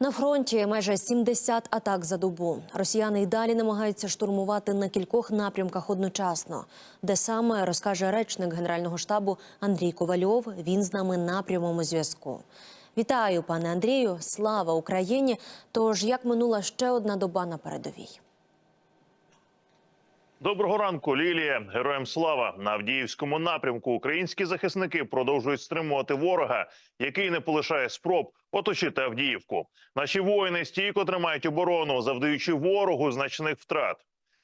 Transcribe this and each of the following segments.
На фронті майже 70 атак за добу. Росіяни й далі намагаються штурмувати на кількох напрямках одночасно. Де саме розкаже речник генерального штабу Андрій Ковальов. Він з нами на прямому зв'язку. Вітаю, пане Андрію. Слава Україні! Тож як минула ще одна доба на передовій? Доброго ранку, Лілія. Героям слава на Авдіївському напрямку. Українські захисники продовжують стримувати ворога, який не полишає спроб оточити Авдіївку. Наші воїни стійко тримають оборону, завдаючи ворогу значних втрат.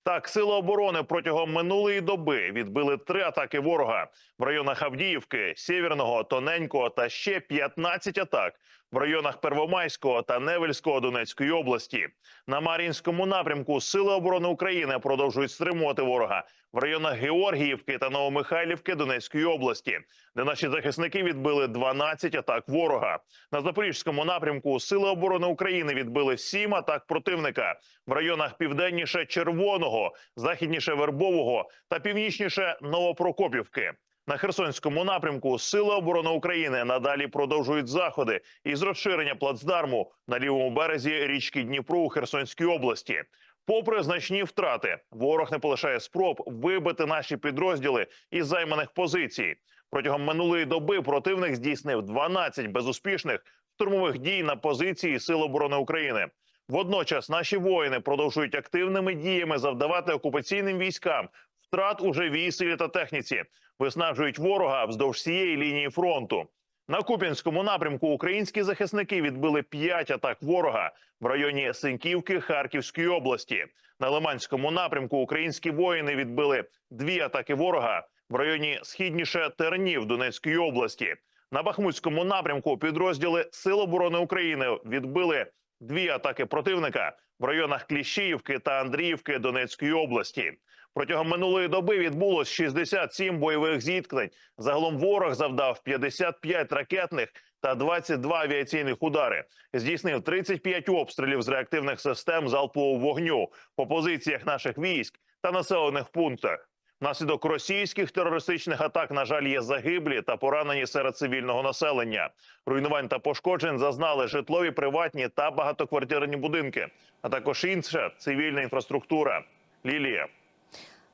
Так, сили оборони протягом минулої доби відбили три атаки ворога в районах Авдіївки, Сєвєрного, Тоненького та ще 15 атак в районах Первомайського та Невельського Донецької області. На Мар'їнському напрямку Сили оборони України продовжують стримувати ворога в районах Георгіївки та Новомихайлівки Донецької області, де наші захисники відбили 12 атак ворога. На Запорізькому напрямку Сили оборони України відбили 7 атак противника в районах південніше Червоного, західніше Вербового та північніше Новопрокопівки. На Херсонському напрямку Сили оборони України надалі продовжують заходи із розширення плацдарму на лівому березі річки Дніпро у Херсонській області. Попри значні втрати, ворог не полишає спроб вибити наші підрозділи із займаних позицій. Протягом минулої доби противник здійснив 12 безуспішних штурмових дій на позиції Сил оборони України. Водночас наші воїни продовжують активними діями завдавати окупаційним військам втрат у живій силі та техніці, виснажують ворога вздовж всієї лінії фронту. На Куп'янському напрямку українські захисники відбили 5 атак ворога в районі Синьківки Харківської області. На Лиманському напрямку українські воїни відбили дві атаки ворога в районі східніше Тернів Донецької області. На Бахмутському напрямку підрозділи Сил оборони України відбили дві атаки противника в районах Кліщіївки та Андріївки Донецької області. Протягом минулої доби відбулось 67 бойових зіткнень. Загалом ворог завдав 55 ракетних та 22 авіаційних удари. Здійснив 35 обстрілів з реактивних систем залпового вогню по позиціях наших військ та населених пунктах. Внаслідок російських терористичних атак, на жаль, є загиблі та поранені серед цивільного населення. Руйнувань та пошкоджень зазнали житлові, приватні та багатоквартирні будинки, а також інша цивільна інфраструктура. Лілія.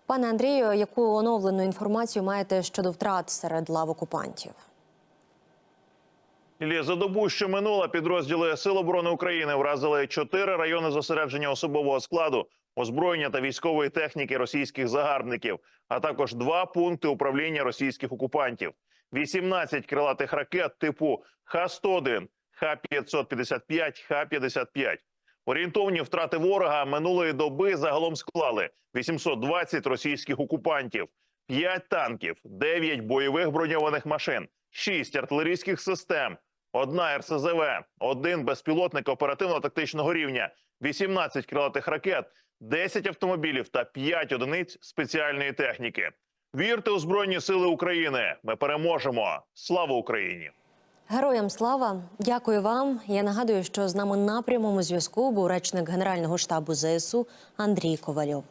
Пане Андрію, яку оновлену інформацію маєте щодо втрат серед лав окупантів? Ілля, за добу, що минула, підрозділи Сил оборони України вразили чотири райони зосередження особового складу, озброєння та військової техніки російських загарбників, а також два пункти управління російських окупантів, 18 крилатих ракет типу Х-101, Х-555, Х-55. Орієнтовні втрати ворога минулої доби загалом склали 820 російських окупантів, 5 танків, 9 бойових броньованих машин, 6 артилерійських систем, одна РСЗВ, один безпілотник оперативно-тактичного рівня, 18 крилатих ракет, 10 автомобілів та 5 одиниць спеціальної техніки. Вірте у Збройні Сили України! Ми переможемо! Слава Україні! Героям слава, дякую вам. Я нагадую, що з нами на прямому зв'язку був речник Генерального штабу ЗСУ Андрій Ковальов.